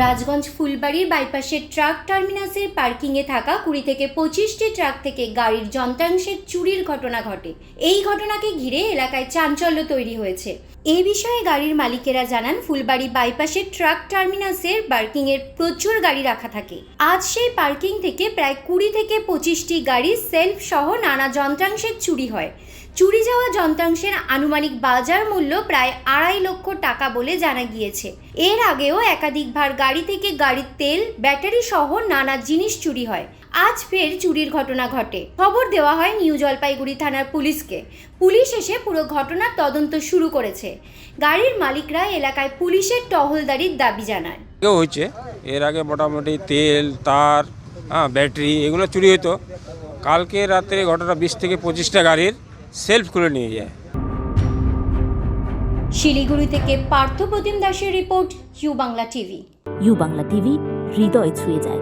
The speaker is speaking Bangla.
রাজগঞ্জ ফুলবাড়ির বাইপাসের ট্রাক টার্মিনাসের পার্কিংয়ে থাকা কুড়ি থেকে পঁচিশটি ট্রাক থেকে গাড়ির যন্ত্রাংশের চুরির ঘটনা ঘটে। এই ঘটনাকে ঘিরে এলাকায় চাঞ্চল্য তৈরি হয়েছে। এই বিষয়ে গাড়ির মালিকেরা জানান, ফুলবাড়ি বাইপাসের ট্রাক টার্মিনাসের পার্কিংয়ের প্রচুর গাড়ি রাখা থাকে। আজ সেই পার্কিং থেকে প্রায় কুড়ি থেকে পঁচিশটি গাড়ি সেলফ সহ নানা যন্ত্রাংশের চুরি হয়। চুরি যাওয়া যন্ত্রাংশের আনুমানিক বাজার মূল্য প্রায় আড়াই লক্ষ টাকা বলে জানা গিয়েছে। এর আগেও একাধিকবার গাড়ি থেকে গাড়ির তেল, ব্যাটারি সহ নানা জিনিস চুরি হয়। আজ ফের চুরির ঘটনা ঘটে। খবর দেওয়া হয় নিউ জলপাইগুড়ি থানার পুলিশকে। পুলিশ এসে পুরো ঘটনার তদন্ত শুরু করেছে। গাড়ির মালিকরা এলাকায় পুলিশের টহলদারির দাবি জানায়। হয়েছে। এর আগে মোটামুটি তেল তার হ্যাঁ ব্যাটারি এগুলো চুরি হতো কালকে রাত্রে ঘটনা বিশ থেকে পঁচিশটা গাড়ির সেলফ খুলে নিয়ে যায়। শিলিগুড়ি থেকে পার্থ প্রতিম দাসের report U Bangla TV. U Bangla TV হৃদয় ছুঁয়ে যায়।